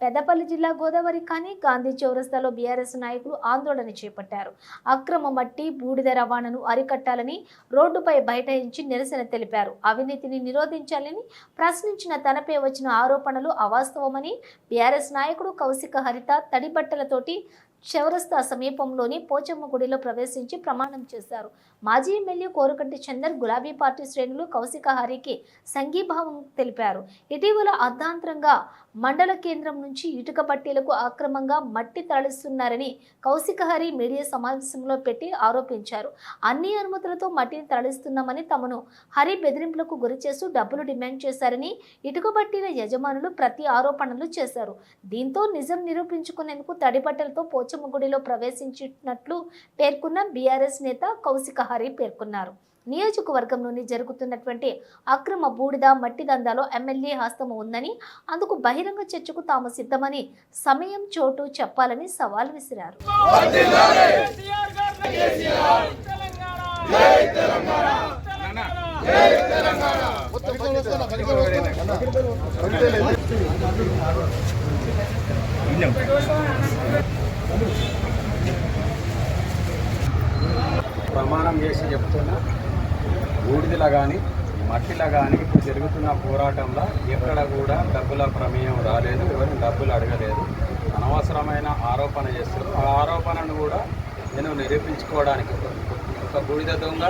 పెద్దపల్లి జిల్లా గోదావరి కానీ గాంధీ చౌరస్తాలో బీఆర్ఎస్ నాయకులు ఆందోళన చేపట్టారు. అక్రమ మట్టి బూడిద రవాణాను అరికట్టాలని రోడ్డుపై బైఠాయించి నిరసన తెలిపారు. అవినీతిని నిరోధించాలని ప్రశ్నించిన తనపై వచ్చిన ఆరోపణలు అవాస్తవమని బీఆర్ఎస్ నాయకుడు కౌశిక హరిత తడిబట్టలతోటి చౌరస్తా సమీపంలోని పోచమ్మ గుడిలో ప్రవేశించి ప్రమాణం చేశారు. మాజీ ఎమ్మెల్యే కోరుకంటి చందర్ గులాబీ పార్టీ శ్రేణులు కౌశిక హరికి సంఘీభావం తెలిపారు. ఇటీవల అర్ధాంతరంగా మండల కేంద్రం నుంచి ఇటుక పట్టీలకు అక్రమంగా మట్టి తరలిస్తున్నారని కౌశిక హరి మీడియా సమావేశంలో పెట్టి ఆరోపించారు. అన్ని అనుమతులతో మట్టిని తరలిస్తున్నామని తమను హరి బెదిరింపులకు గురి చేస్తూ డబ్బులు డిమాండ్ చేశారని ఇటుక పట్టీల యజమానులు ప్రతి ఆరోపణలు చేశారు. దీంతో నిజం నిరూపించుకునేందుకు తడిబట్టలతో పోచమ్మ గుడిలో ప్రవేశించినట్లు పేర్కొన్న బీఆర్ఎస్ నేత కౌశిక హరి పేర్కొన్నారు. నియోజకవర్గంలోని జరుగుతున్నటువంటి అక్రమ బూడిద మట్టి దందాలో ఎమ్మెల్యే హస్తము ఉందని అందుకు బహిరంగ చర్చకు తాము సిద్ధమని సమయం చోటు చెప్పాలని సవాల్ విసిరారు. ప్రమాణం చేసి చెప్తున్నా. బూడిదలా కానీ మట్టిలా కానీ ఇప్పుడు జరుగుతున్న పోరాటంలో ఎక్కడ కూడా డబ్బుల ప్రమేయం రాలేదు ఎవరు డబ్బులు అడగలేదు. అనవసరమైన ఆరోపణ చేస్తారు ఆ ఆరోపణను కూడా నేను నిరూపించుకోవడానికి ఒక బూడిద దొంగ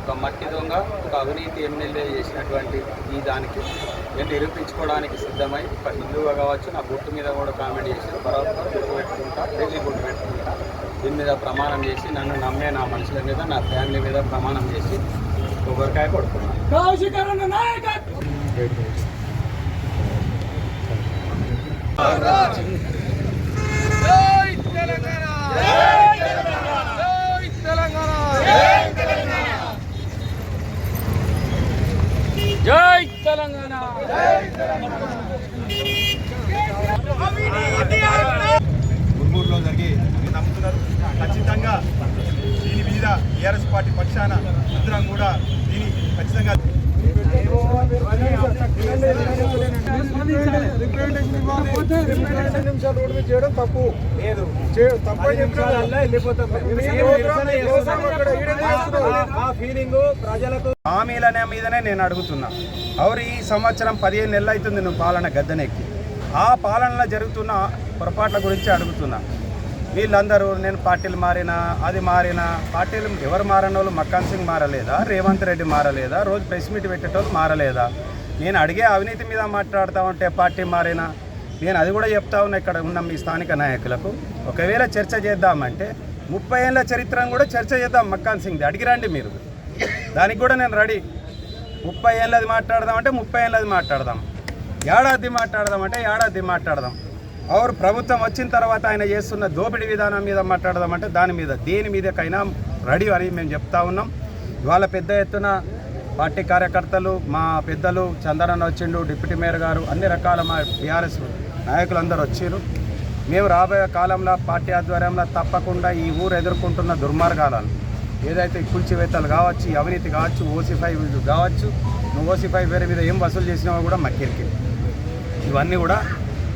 ఒక మట్టి దొంగ ఒక అవినీతి ఎమ్మెల్యే చేసినటువంటి ఈ దానికి నేను నిరూపించుకోవడానికి సిద్ధమై ఒక హిందువుగా కావచ్చు నా గుట్టు మీద కూడా కామెంట్ చేసి బరాబర్ గుర్తు పెట్టుకుంటా ఢిల్లీ గుర్తు పెట్టుకుంటా దీని మీద ప్రమాణం చేసి నన్ను నమ్మే నా మనుషుల మీద నా ఫ్యామిలీ మీద ప్రమాణం చేసి కొబ్బరికాయ కొడుకున్నాను కౌశికరణ నాయకత్వం. జై తెలంగాణ జై తెలంగాణ జై తెలంగాణ. జై తెలంగాణ. గుంటూరులో జరిగి నమ్ముతున్నారు. టీఆర్ఎస్ పార్టీ పక్షాన అందరం కూడా దీని ఖచ్చితంగా చేయడం తప్పు లేదు తప్పు హామీలనే మీదనే నేను అడుగుతున్నా. ఎవరు ఈ సంవత్సరం పదిహేను నెలలు అవుతుంది నువ్వు పాలన గద్దెనెక్కి. ఆ పాలనలో జరుగుతున్న పొరపాట్ల గురించి అడుగుతున్నా. వీళ్ళందరూ నేను పార్టీలు మారినా అది మారినా పార్టీలు ఎవరు మారిన వాళ్ళు మక్కాన్ సింగ్ మారలేదా రేవంత్ రెడ్డి మారలేదా రోజు ప్రెస్ మీట్ పెట్టేటోళ్ళు మారలేదా? నేను అడిగే అవినీతి మీద మాట్లాడుతూ ఉంటే పార్టీ మారినా? నేను అది కూడా చెప్తా ఉన్నా ఇక్కడ ఉన్న మీ స్థానిక నాయకులకు. ఒకవేళ చర్చ చేద్దామంటే ముప్పై ఏళ్ళ చరిత్రను కూడా చర్చ చేద్దాం మక్కాన్ సింగ్ది. అడిగిరండి మీరు. దానికి కూడా నేను రెడీ. ముప్పై ఏళ్ళది మాట్లాడదాం అంటే ముప్పై ఏళ్ళది మాట్లాడదాం. ఏడాది మాట్లాడదాం అంటే ఏడాది మాట్లాడదాం. అవరు ప్రభుత్వం వచ్చిన తర్వాత ఆయన చేస్తున్న దోపిడీ విధానం మీద మాట్లాడదాం అంటే దాని మీద దేని మీదకైనా రెడీ అని మేము చెప్తా ఉన్నాం. ఇవాళ పెద్ద ఎత్తున పార్టీ కార్యకర్తలు మా పెద్దలు చందనన్న వచ్చిండు డిప్యూటీ మేయర్ గారు అన్ని రకాల మా బీఆర్ఎస్ నాయకులందరూ వచ్చారు మేము రాబోయే కాలంలో పార్టీ ఆధ్వర్యంలో తప్పకుండా ఈ ఊరు ఎదుర్కొంటున్న దుర్మార్గాలను ఏదైతే కూల్చివేతలు కావచ్చు అవినీతి కావచ్చు ఓసీ ఫైవ్ కావచ్చు నువ్వు ఓసిఫై ఫైవ్ వేరే మీద ఏం వసూలు చేసినావో కూడా మక్కిరికి ఇవన్నీ కూడా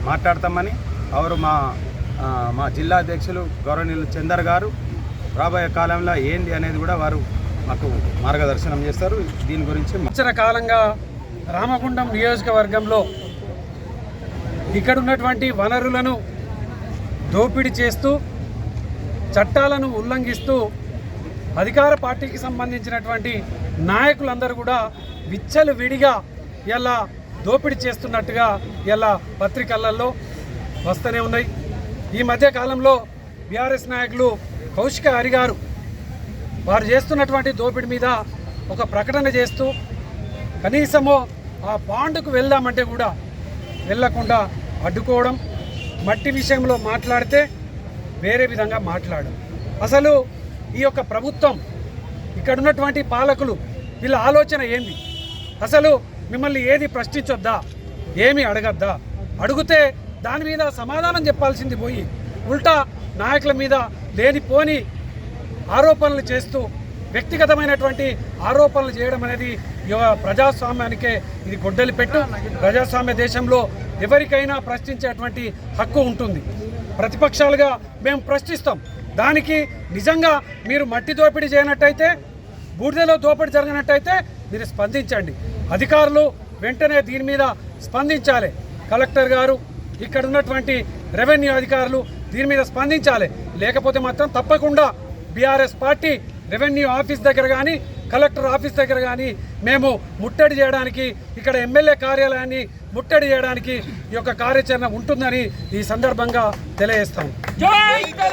మాట్లాడతామని అవరు మా మా జిల్లా అధ్యక్షులు గౌరవనీయులు చందర్ గారు రాబోయే కాలంలో ఏంది అనేది కూడా వారు మాకు మార్గదర్శనం చేస్తారు. దీని గురించి మచ్చర కాలంగా రామగుండం నియోజకవర్గంలో ఇక్కడ ఉన్నటువంటి వనరులను దోపిడీ చేస్తూ చట్టాలను ఉల్లంఘిస్తూ అధికార పార్టీకి సంబంధించినటువంటి నాయకులందరూ కూడా విచ్చలు విడిగా ఇలా దోపిడీ చేస్తున్నట్టుగా ఇలా పత్రికలలో వస్తూనే ఉన్నాయి. ఈ మధ్య కాలంలో బీఆర్ఎస్ నాయకులు కౌశిక హరి గారు వారు చేస్తున్నటువంటి దోపిడీ మీద ఒక ప్రకటన చేస్తూ కనీసము ఆ బాండ్కు వెళ్దామంటే కూడా వెళ్ళకుండా అడ్డుకోవడం మట్టి విషయంలో మాట్లాడితే వేరే విధంగా మాట్లాడడం. అసలు ఈ యొక్క ప్రభుత్వం ఇక్కడ ఉన్నటువంటి పాలకులు వీళ్ళ ఆలోచన ఏంది? అసలు మిమ్మల్ని ఏది ప్రశ్నించొద్దా? ఏమి అడగద్దా? అడిగితే దాని మీద సమాధానం చెప్పాల్సింది పోయి ఉల్టా నాయకుల మీద లేనిపోని ఆరోపణలు చేస్తూ వ్యక్తిగతమైనటువంటి ఆరోపణలు చేయడం అనేది ప్రజాస్వామ్యానికే ఇది గొడ్డలి పెట్టు. ప్రజాస్వామ్య దేశంలో ఎవరికైనా ప్రశ్నించేటువంటి హక్కు ఉంటుంది. ప్రతిపక్షాలుగా మేము ప్రశ్నిస్తాం. దానికి నిజంగా మీరు మట్టి దోపిడీ చేయనట్టయితే బూడిదలో దోపిడీ జరిగినట్టయితే మీరు స్పందించండి. అధికారులు వెంటనే దీని మీద స్పందించాలి. కలెక్టర్ గారు ఇక్కడ ఉన్నటువంటి రెవెన్యూ అధికారులు దీని మీద స్పందించాలి. లేకపోతే మాత్రం తప్పకుండా బీఆర్ఎస్ పార్టీ రెవెన్యూ ఆఫీస్ దగ్గర కానీ కలెక్టర్ ఆఫీస్ దగ్గర కానీ మేము ముట్టడి చేయడానికి ఇక్కడ ఎమ్మెల్యే కార్యాలయాన్ని ముట్టడి చేయడానికి ఈ యొక్క కార్యాచరణ ఉంటుందని ఈ సందర్భంగా తెలియజేస్తాం